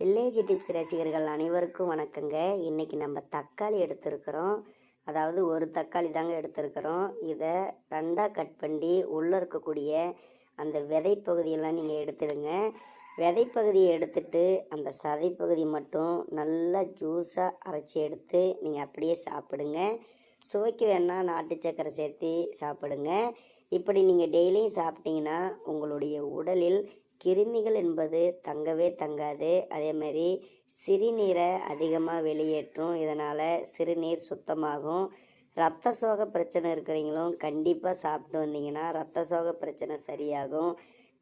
Village tips ரசிகர்கள் அனைவருக்கும் வணக்கங்க. இன்றைக்கி நம்ம தக்காளி எடுத்திருக்கிறோம். அதாவது ஒரு தக்காளி தாங்க எடுத்திருக்கிறோம். இதை ரெண்டாக கட் பண்ணி உள்ளே இருக்கக்கூடிய அந்த விதைப்பகுதியெல்லாம் நீங்கள் எடுத்துடுங்க. விதைப்பகுதியை எடுத்துட்டு அந்த சதைப்பகுதி மட்டும் நல்லா ஜூஸாக அரைச்சி எடுத்து நீங்கள் அப்படியே சாப்பிடுங்க. சுவைக்கு வேணால் நாட்டு சக்கரை சேர்த்து சாப்பிடுங்க. இப்படி நீங்கள் டெய்லியும் சாப்பிட்டீங்கன்னா உங்களுடைய உடலில் கிருமிகள் என்பது தங்கவே தங்காது. அதே மாதிரி சிறுநீரை அதிகமாக வெளியேற்றும். இதனால் சிறுநீர் சுத்தமாகும். ரத்த சோக பிரச்சனை இருக்கிறவங்களும் கண்டிப்பாக சாப்பிட்டு வந்தீங்கன்னா ரத்த சோக பிரச்சனை சரியாகும்.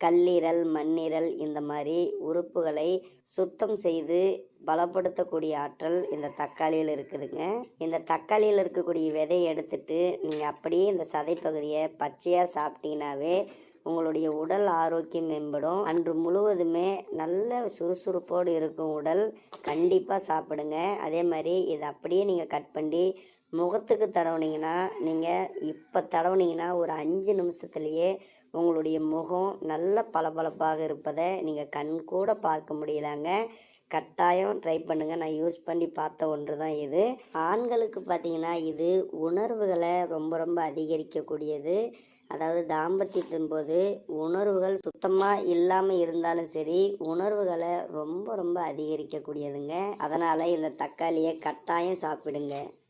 கல்லீரல் மண்ணீரல் இந்த மாதிரி உறுப்புகளை சுத்தம் செய்து பலப்படுத்தக்கூடிய ஆற்றல் இந்த தக்காளியில் இருக்குதுங்க. இந்த தக்காளியில் இருக்கக்கூடிய விதையை எடுத்துட்டு நீங்கள் அப்படியே இந்த சதைப்பகுதியை பச்சையாக சாப்பிட்டீங்கன்னாவே உங்களுடைய உடல் ஆரோக்கியம் மேம்படும். அன்று முழுவதுமே நல்ல சுறுசுறுப்போடு இருக்கும் உடல் கண்டிப்பாக சாப்பிடுங்க. அதே மாதிரி இதை அப்படியே நீங்கள் கட் பண்ணி முகத்துக்கு தடவுனீங்கன்னா நீங்கள் இப்போ தடவுனீங்கன்னா ஒரு அஞ்சு நிமிஷத்துலேயே உங்களுடைய முகம் நல்ல பளபளப்பாக இருப்பதை நீங்கள் கண் கூட பார்க்க முடியலாங்க. கட்டாயம் ட்ரை பண்ணுங்கள் நான் யூஸ் பண்ணி பார்த்த ஒன்று தான் இது. ஆண்களுக்கு பார்த்தீங்கன்னா இது உணர்வுகளை ரொம்ப ரொம்ப அதிகரிக்கக்கூடியது. அதாவது தாம்பத்தியத்தின் போது உணர்வுகள் சுத்தமாக இல்லாமல் இருந்தாலும் சரி உணர்வுகளை ரொம்ப ரொம்ப அதிகரிக்கக்கூடியதுங்க. அதனால் இந்த தக்காளியை கட்டாயம் சாப்பிடுங்க.